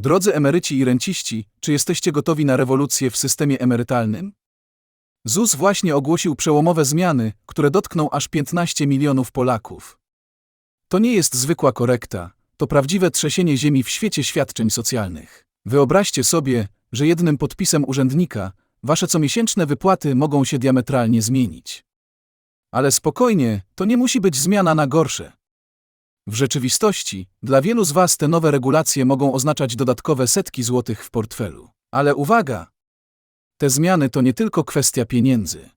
Drodzy emeryci i renciści, czy jesteście gotowi na rewolucję w systemie emerytalnym? ZUS właśnie ogłosił przełomowe zmiany, które dotkną aż 15 milionów Polaków. To nie jest zwykła korekta, to prawdziwe trzęsienie ziemi w świecie świadczeń socjalnych. Wyobraźcie sobie, że jednym podpisem urzędnika wasze comiesięczne wypłaty mogą się diametralnie zmienić. Ale spokojnie, to nie musi być zmiana na gorsze. W rzeczywistości, dla wielu z Was te nowe regulacje mogą oznaczać dodatkowe setki złotych w portfelu. Ale uwaga! Te zmiany to nie tylko kwestia pieniędzy.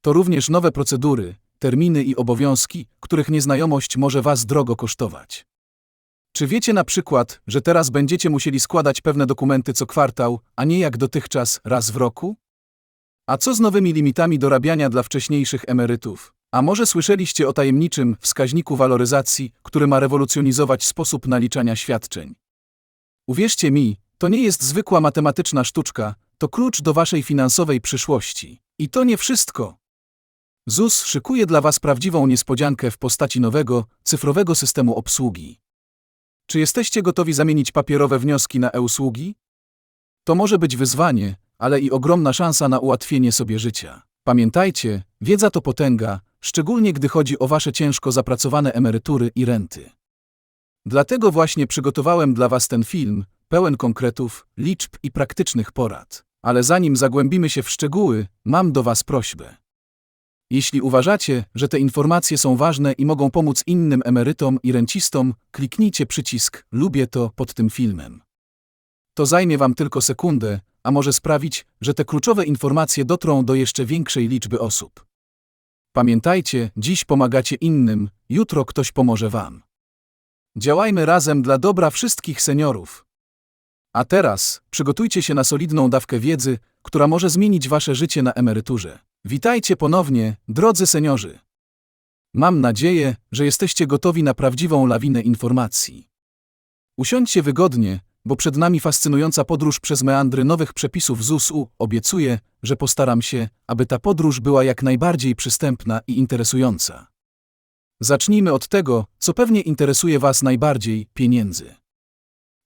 To również nowe procedury, terminy i obowiązki, których nieznajomość może Was drogo kosztować. Czy wiecie na przykład, że teraz będziecie musieli składać pewne dokumenty co kwartał, a nie jak dotychczas raz w roku? A co z nowymi limitami dorabiania dla wcześniejszych emerytów? A może słyszeliście o tajemniczym wskaźniku waloryzacji, który ma rewolucjonizować sposób naliczania świadczeń? Uwierzcie mi, to nie jest zwykła matematyczna sztuczka, to klucz do waszej finansowej przyszłości. I to nie wszystko. ZUS szykuje dla was prawdziwą niespodziankę w postaci nowego, cyfrowego systemu obsługi. Czy jesteście gotowi zamienić papierowe wnioski na e-usługi? To może być wyzwanie, ale i ogromna szansa na ułatwienie sobie życia. Pamiętajcie, wiedza to potęga, szczególnie gdy chodzi o wasze ciężko zapracowane emerytury i renty. Dlatego właśnie przygotowałem dla was ten film, pełen konkretów, liczb i praktycznych porad. Ale zanim zagłębimy się w szczegóły, mam do was prośbę. Jeśli uważacie, że te informacje są ważne i mogą pomóc innym emerytom i rencistom, kliknijcie przycisk Lubię to pod tym filmem. To zajmie Wam tylko sekundę, a może sprawić, że te kluczowe informacje dotrą do jeszcze większej liczby osób. Pamiętajcie, dziś pomagacie innym, jutro ktoś pomoże Wam. Działajmy razem dla dobra wszystkich seniorów. A teraz przygotujcie się na solidną dawkę wiedzy, która może zmienić Wasze życie na emeryturze. Witajcie ponownie, drodzy seniorzy. Mam nadzieję, że jesteście gotowi na prawdziwą lawinę informacji. Usiądźcie wygodnie, bo przed nami fascynująca podróż przez meandry nowych przepisów ZUS-u. Obiecuję, że postaram się, aby ta podróż była jak najbardziej przystępna i interesująca. Zacznijmy od tego, co pewnie interesuje Was najbardziej pieniędzy.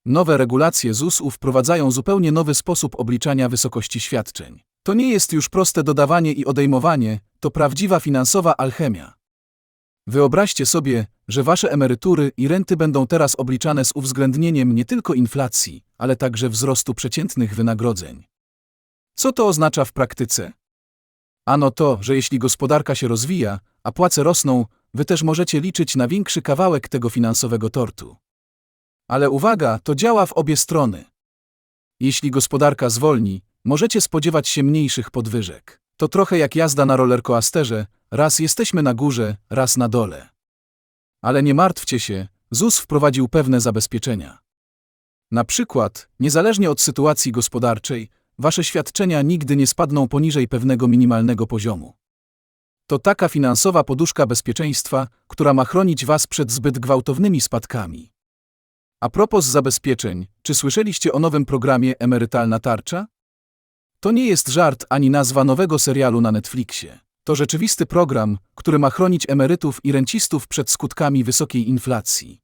Nowe regulacje ZUS-u wprowadzają zupełnie nowy sposób obliczania wysokości świadczeń. To nie jest już proste dodawanie i odejmowanie, to prawdziwa finansowa alchemia. Wyobraźcie sobie, że wasze emerytury i renty będą teraz obliczane z uwzględnieniem nie tylko inflacji, ale także wzrostu przeciętnych wynagrodzeń. Co to oznacza w praktyce? Ano to, że jeśli gospodarka się rozwija, a płace rosną, wy też możecie liczyć na większy kawałek tego finansowego tortu. Ale uwaga, to działa w obie strony. Jeśli gospodarka zwolni, możecie spodziewać się mniejszych podwyżek. To trochę jak jazda na rollercoasterze, raz jesteśmy na górze, raz na dole. Ale nie martwcie się, ZUS wprowadził pewne zabezpieczenia. Na przykład, niezależnie od sytuacji gospodarczej, wasze świadczenia nigdy nie spadną poniżej pewnego minimalnego poziomu. To taka finansowa poduszka bezpieczeństwa, która ma chronić was przed zbyt gwałtownymi spadkami. A propos zabezpieczeń, czy słyszeliście o nowym programie Emerytalna Tarcza? To nie jest żart ani nazwa nowego serialu na Netflixie. To rzeczywisty program, który ma chronić emerytów i rencistów przed skutkami wysokiej inflacji.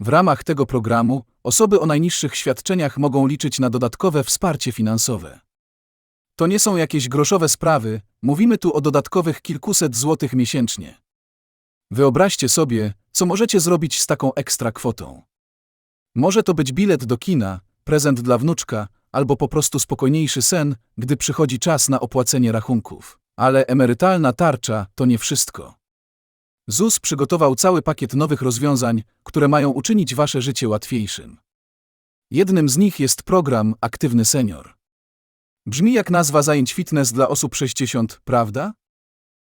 W ramach tego programu osoby o najniższych świadczeniach mogą liczyć na dodatkowe wsparcie finansowe. To nie są jakieś groszowe sprawy, mówimy tu o dodatkowych kilkuset złotych miesięcznie. Wyobraźcie sobie, co możecie zrobić z taką ekstra kwotą. Może to być bilet do kina, prezent dla wnuczka, albo po prostu spokojniejszy sen, gdy przychodzi czas na opłacenie rachunków. Ale emerytalna tarcza to nie wszystko. ZUS przygotował cały pakiet nowych rozwiązań, które mają uczynić wasze życie łatwiejszym. Jednym z nich jest program Aktywny Senior. Brzmi jak nazwa zajęć fitness dla osób 60, prawda?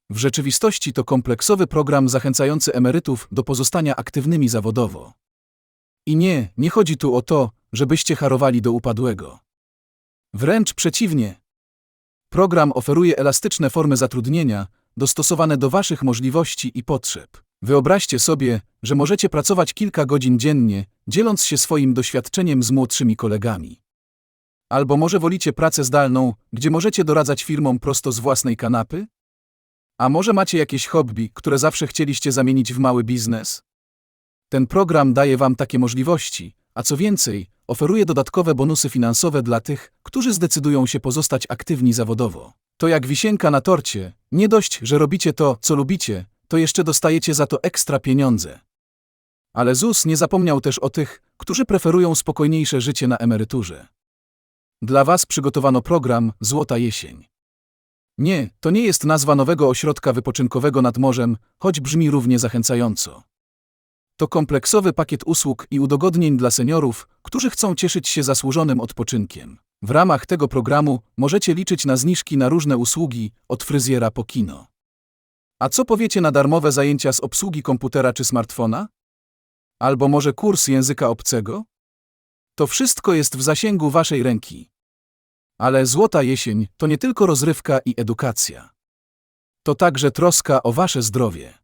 W rzeczywistości to kompleksowy program zachęcający emerytów do pozostania aktywnymi zawodowo. I nie, nie chodzi tu o to, żebyście harowali do upadłego. Wręcz przeciwnie. Program oferuje elastyczne formy zatrudnienia, dostosowane do Waszych możliwości i potrzeb. Wyobraźcie sobie, że możecie pracować kilka godzin dziennie, dzieląc się swoim doświadczeniem z młodszymi kolegami. Albo może wolicie pracę zdalną, gdzie możecie doradzać firmom prosto z własnej kanapy? A może macie jakieś hobby, które zawsze chcieliście zamienić w mały biznes? Ten program daje Wam takie możliwości, a co więcej, oferuje dodatkowe bonusy finansowe dla tych, którzy zdecydują się pozostać aktywni zawodowo. To jak wisienka na torcie, nie dość, że robicie to, co lubicie, to jeszcze dostajecie za to ekstra pieniądze. Ale ZUS nie zapomniał też o tych, którzy preferują spokojniejsze życie na emeryturze. Dla Was przygotowano program Złota Jesień. Nie, to nie jest nazwa nowego ośrodka wypoczynkowego nad morzem, choć brzmi równie zachęcająco. To kompleksowy pakiet usług i udogodnień dla seniorów, którzy chcą cieszyć się zasłużonym odpoczynkiem. W ramach tego programu możecie liczyć na zniżki na różne usługi, od fryzjera po kino. A co powiecie na darmowe zajęcia z obsługi komputera czy smartfona? Albo może kurs języka obcego? To wszystko jest w zasięgu waszej ręki. Ale złota jesień to nie tylko rozrywka i edukacja. To także troska o wasze zdrowie.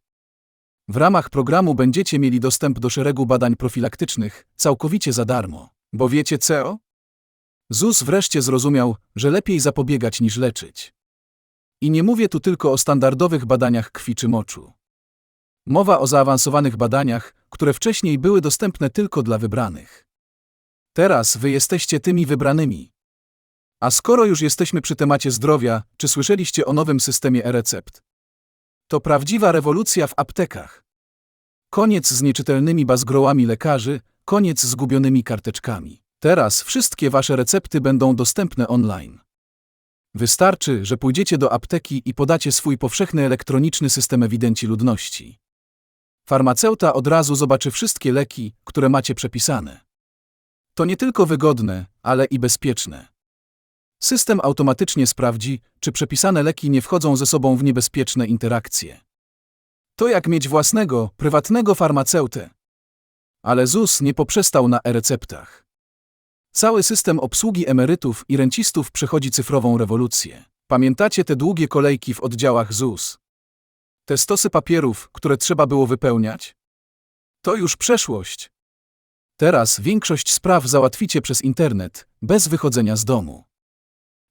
W ramach programu będziecie mieli dostęp do szeregu badań profilaktycznych całkowicie za darmo. Bo wiecie co? ZUS wreszcie zrozumiał, że lepiej zapobiegać niż leczyć. I nie mówię tu tylko o standardowych badaniach krwi czy moczu. Mowa o zaawansowanych badaniach, które wcześniej były dostępne tylko dla wybranych. Teraz wy jesteście tymi wybranymi. A skoro już jesteśmy przy temacie zdrowia, czy słyszeliście o nowym systemie e-recept? To prawdziwa rewolucja w aptekach. Koniec z nieczytelnymi bazgrołami lekarzy, koniec z zgubionymi karteczkami. Teraz wszystkie wasze recepty będą dostępne online. Wystarczy, że pójdziecie do apteki i podacie swój powszechny elektroniczny system ewidencji ludności. Farmaceuta od razu zobaczy wszystkie leki, które macie przepisane. To nie tylko wygodne, ale i bezpieczne. System automatycznie sprawdzi, czy przepisane leki nie wchodzą ze sobą w niebezpieczne interakcje. To jak mieć własnego, prywatnego farmaceutę. Ale ZUS nie poprzestał na e-receptach. Cały system obsługi emerytów i rencistów przechodzi cyfrową rewolucję. Pamiętacie te długie kolejki w oddziałach ZUS? Te stosy papierów, które trzeba było wypełniać? To już przeszłość. Teraz większość spraw załatwicie przez internet, bez wychodzenia z domu.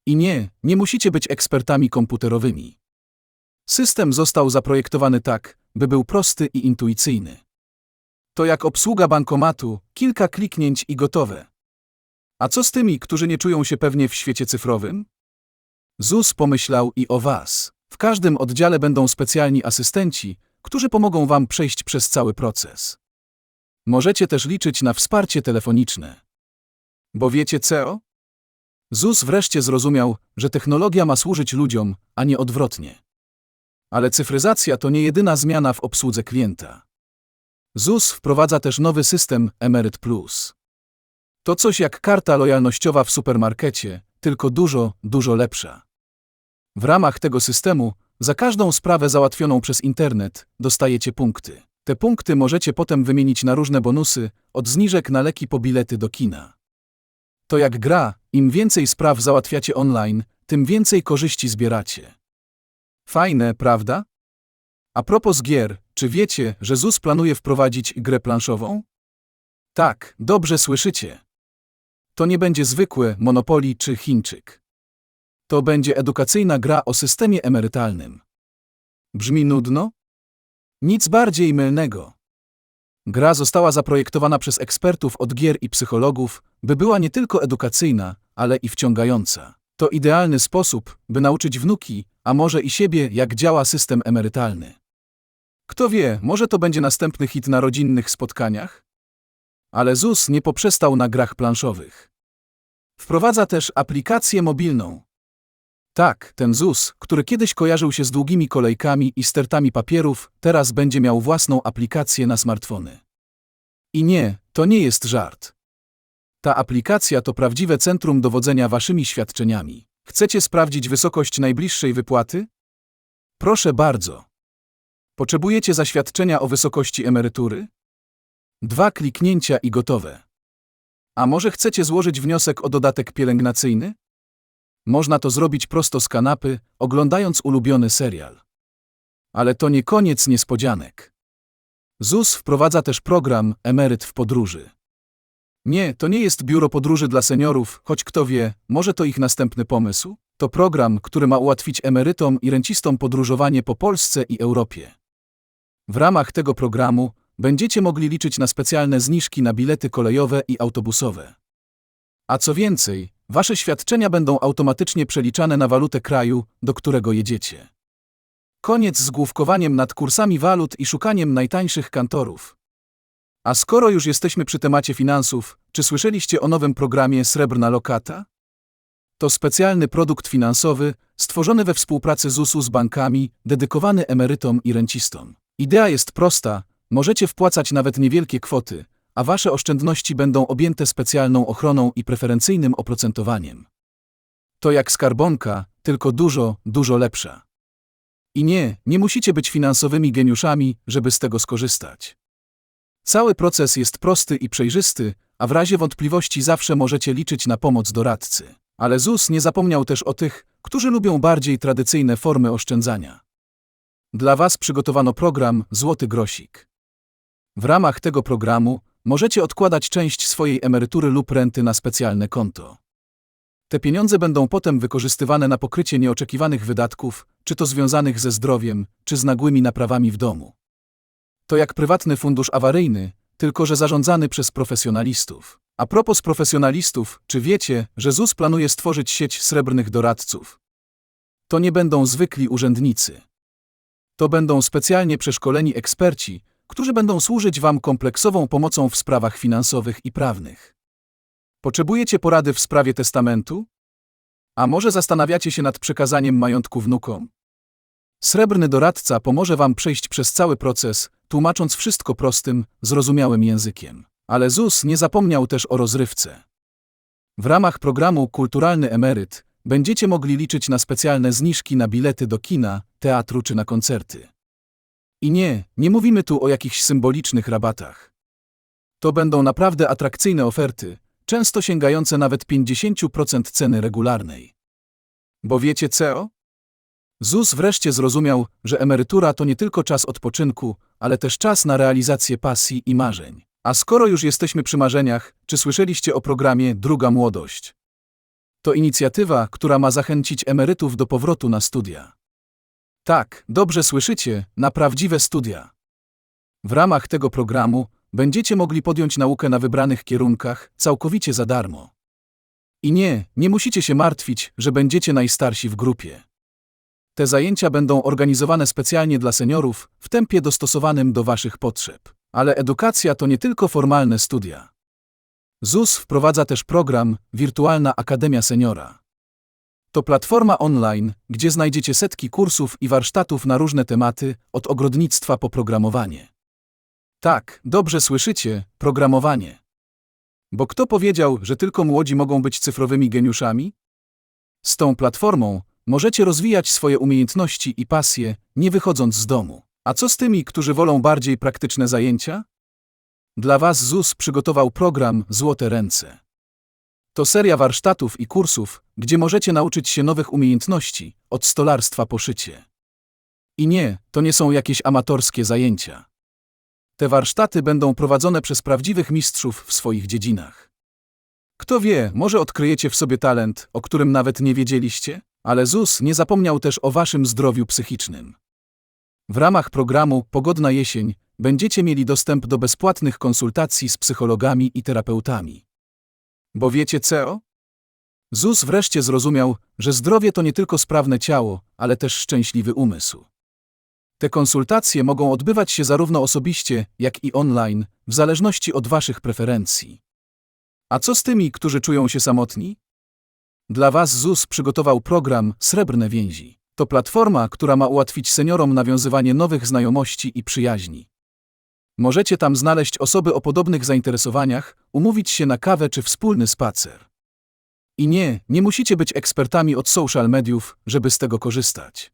I nie, nie musicie być ekspertami komputerowymi. System został zaprojektowany tak, by był prosty i intuicyjny. To jak obsługa bankomatu, kilka kliknięć i gotowe. A co z tymi, którzy nie czują się pewnie w świecie cyfrowym? ZUS pomyślał i o Was. W każdym oddziale będą specjalni asystenci, którzy pomogą Wam przejść przez cały proces. Możecie też liczyć na wsparcie telefoniczne. Bo wiecie co? ZUS wreszcie zrozumiał, że technologia ma służyć ludziom, a nie odwrotnie. Ale cyfryzacja to nie jedyna zmiana w obsłudze klienta. ZUS wprowadza też nowy system Emeryt Plus. To coś jak karta lojalnościowa w supermarkecie, tylko dużo, dużo lepsza. W ramach tego systemu, za każdą sprawę załatwioną przez internet, dostajecie punkty. Te punkty możecie potem wymienić na różne bonusy, od zniżek na leki po bilety do kina. To jak gra, im więcej spraw załatwiacie online, tym więcej korzyści zbieracie. Fajne, prawda? A propos gier, czy wiecie, że ZUS planuje wprowadzić grę planszową? Tak, dobrze słyszycie. To nie będzie zwykłe Monopoly czy Chińczyk. To będzie edukacyjna gra o systemie emerytalnym. Brzmi nudno? Nic bardziej mylnego. Gra została zaprojektowana przez ekspertów od gier i psychologów, by była nie tylko edukacyjna, ale i wciągająca. To idealny sposób, by nauczyć wnuki, a może i siebie, jak działa system emerytalny. Kto wie, może to będzie następny hit na rodzinnych spotkaniach? Ale ZUS nie poprzestał na grach planszowych. Wprowadza też aplikację mobilną. Tak, ten ZUS, który kiedyś kojarzył się z długimi kolejkami i stertami papierów, teraz będzie miał własną aplikację na smartfony. I nie, to nie jest żart. Ta aplikacja to prawdziwe centrum dowodzenia waszymi świadczeniami. Chcecie sprawdzić wysokość najbliższej wypłaty? Proszę bardzo. Potrzebujecie zaświadczenia o wysokości emerytury? Dwa kliknięcia i gotowe. A może chcecie złożyć wniosek o dodatek pielęgnacyjny? Można to zrobić prosto z kanapy, oglądając ulubiony serial. Ale to nie koniec niespodzianek. ZUS wprowadza też program Emeryt w podróży. Nie, to nie jest biuro podróży dla seniorów, choć kto wie, może to ich następny pomysł? To program, który ma ułatwić emerytom i rencistom podróżowanie po Polsce i Europie. W ramach tego programu będziecie mogli liczyć na specjalne zniżki na bilety kolejowe i autobusowe. A co więcej, wasze świadczenia będą automatycznie przeliczane na walutę kraju, do którego jedziecie. Koniec z główkowaniem nad kursami walut i szukaniem najtańszych kantorów. A skoro już jesteśmy przy temacie finansów, czy słyszeliście o nowym programie Srebrna Lokata? To specjalny produkt finansowy, stworzony we współpracy ZUS-u z bankami, dedykowany emerytom i rencistom. Idea jest prosta, możecie wpłacać nawet niewielkie kwoty, a wasze oszczędności będą objęte specjalną ochroną i preferencyjnym oprocentowaniem. To jak skarbonka, tylko dużo, dużo lepsza. I nie, nie musicie być finansowymi geniuszami, żeby z tego skorzystać. Cały proces jest prosty i przejrzysty, a w razie wątpliwości zawsze możecie liczyć na pomoc doradcy. Ale ZUS nie zapomniał też o tych, którzy lubią bardziej tradycyjne formy oszczędzania. Dla Was przygotowano program Złoty Grosik. W ramach tego programu możecie odkładać część swojej emerytury lub renty na specjalne konto. Te pieniądze będą potem wykorzystywane na pokrycie nieoczekiwanych wydatków, czy to związanych ze zdrowiem, czy z nagłymi naprawami w domu. To jak prywatny fundusz awaryjny, tylko że zarządzany przez profesjonalistów. A propos profesjonalistów, czy wiecie, że ZUS planuje stworzyć sieć srebrnych doradców? To nie będą zwykli urzędnicy. To będą specjalnie przeszkoleni eksperci, którzy będą służyć Wam kompleksową pomocą w sprawach finansowych i prawnych. Potrzebujecie porady w sprawie testamentu? A może zastanawiacie się nad przekazaniem majątku wnukom? Srebrny doradca pomoże Wam przejść przez cały proces, tłumacząc wszystko prostym, zrozumiałym językiem. Ale ZUS nie zapomniał też o rozrywce. W ramach programu Kulturalny Emeryt będziecie mogli liczyć na specjalne zniżki na bilety do kina, teatru czy na koncerty. I nie, nie mówimy tu o jakichś symbolicznych rabatach. To będą naprawdę atrakcyjne oferty, często sięgające nawet 50% ceny regularnej. Bo wiecie co? ZUS wreszcie zrozumiał, że emerytura to nie tylko czas odpoczynku, ale też czas na realizację pasji i marzeń. A skoro już jesteśmy przy marzeniach, czy słyszeliście o programie Druga Młodość? To inicjatywa, która ma zachęcić emerytów do powrotu na studia. Tak, dobrze słyszycie, na prawdziwe studia. W ramach tego programu będziecie mogli podjąć naukę na wybranych kierunkach całkowicie za darmo. I nie, nie musicie się martwić, że będziecie najstarsi w grupie. Te zajęcia będą organizowane specjalnie dla seniorów w tempie dostosowanym do Waszych potrzeb. Ale edukacja to nie tylko formalne studia. ZUS wprowadza też program Wirtualna Akademia Seniora. To platforma online, gdzie znajdziecie setki kursów i warsztatów na różne tematy, od ogrodnictwa po programowanie. Tak, dobrze słyszycie, programowanie. Bo kto powiedział, że tylko młodzi mogą być cyfrowymi geniuszami? Z tą platformą możecie rozwijać swoje umiejętności i pasje, nie wychodząc z domu. A co z tymi, którzy wolą bardziej praktyczne zajęcia? Dla Was ZUS przygotował program Złote Ręce. To seria warsztatów i kursów, gdzie możecie nauczyć się nowych umiejętności, od stolarstwa po szycie. I nie, to nie są jakieś amatorskie zajęcia. Te warsztaty będą prowadzone przez prawdziwych mistrzów w swoich dziedzinach. Kto wie, może odkryjecie w sobie talent, o którym nawet nie wiedzieliście? Ale ZUS nie zapomniał też o waszym zdrowiu psychicznym. W ramach programu Pogodna Jesień będziecie mieli dostęp do bezpłatnych konsultacji z psychologami i terapeutami. Bo wiecie co? ZUS wreszcie zrozumiał, że zdrowie to nie tylko sprawne ciało, ale też szczęśliwy umysł. Te konsultacje mogą odbywać się zarówno osobiście, jak i online, w zależności od Waszych preferencji. A co z tymi, którzy czują się samotni? Dla Was ZUS przygotował program Srebrne Więzi. To platforma, która ma ułatwić seniorom nawiązywanie nowych znajomości i przyjaźni. Możecie tam znaleźć osoby o podobnych zainteresowaniach, umówić się na kawę czy wspólny spacer. I nie, nie musicie być ekspertami od social mediów, żeby z tego korzystać.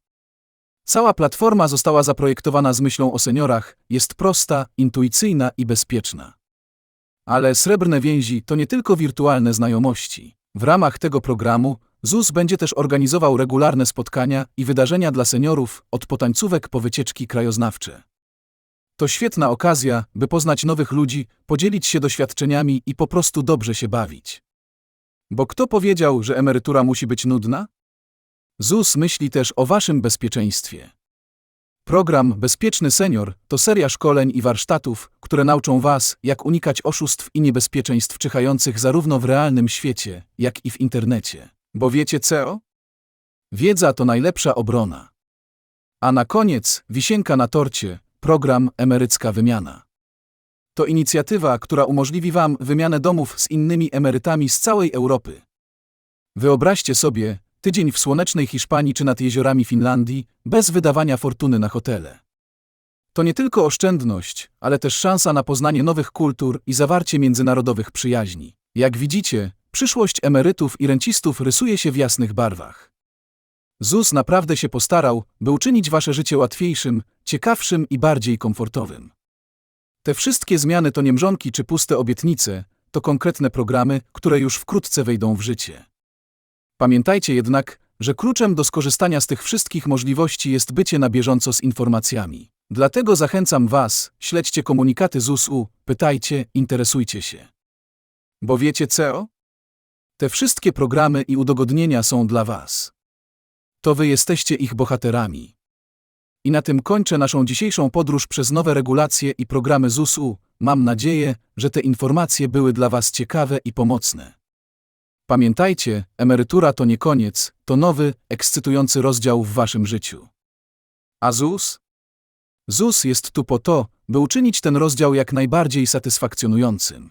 Cała platforma została zaprojektowana z myślą o seniorach, jest prosta, intuicyjna i bezpieczna. Ale srebrne więzi to nie tylko wirtualne znajomości. W ramach tego programu ZUS będzie też organizował regularne spotkania i wydarzenia dla seniorów, od potańcówek po wycieczki krajoznawcze. To świetna okazja, by poznać nowych ludzi, podzielić się doświadczeniami i po prostu dobrze się bawić. Bo kto powiedział, że emerytura musi być nudna? ZUS myśli też o waszym bezpieczeństwie. Program Bezpieczny Senior to seria szkoleń i warsztatów, które nauczą Was, jak unikać oszustw i niebezpieczeństw czyhających zarówno w realnym świecie, jak i w internecie. Bo wiecie co? Wiedza to najlepsza obrona. A na koniec, wisienka na torcie, program Emerycka Wymiana. To inicjatywa, która umożliwi Wam wymianę domów z innymi emerytami z całej Europy. Wyobraźcie sobie, tydzień w słonecznej Hiszpanii czy nad jeziorami Finlandii, bez wydawania fortuny na hotele. To nie tylko oszczędność, ale też szansa na poznanie nowych kultur i zawarcie międzynarodowych przyjaźni. Jak widzicie, przyszłość emerytów i rencistów rysuje się w jasnych barwach. ZUS naprawdę się postarał, by uczynić wasze życie łatwiejszym, ciekawszym i bardziej komfortowym. Te wszystkie zmiany to nie mrzonki czy puste obietnice, to konkretne programy, które już wkrótce wejdą w życie. Pamiętajcie jednak, że kluczem do skorzystania z tych wszystkich możliwości jest bycie na bieżąco z informacjami. Dlatego zachęcam Was, śledźcie komunikaty ZUS-u, pytajcie, interesujcie się. Bo wiecie co? Te wszystkie programy i udogodnienia są dla Was. To Wy jesteście ich bohaterami. I na tym kończę naszą dzisiejszą podróż przez nowe regulacje i programy ZUS-u. Mam nadzieję, że te informacje były dla Was ciekawe i pomocne. Pamiętajcie, emerytura to nie koniec, to nowy, ekscytujący rozdział w Waszym życiu. A ZUS? ZUS jest tu po to, by uczynić ten rozdział jak najbardziej satysfakcjonującym.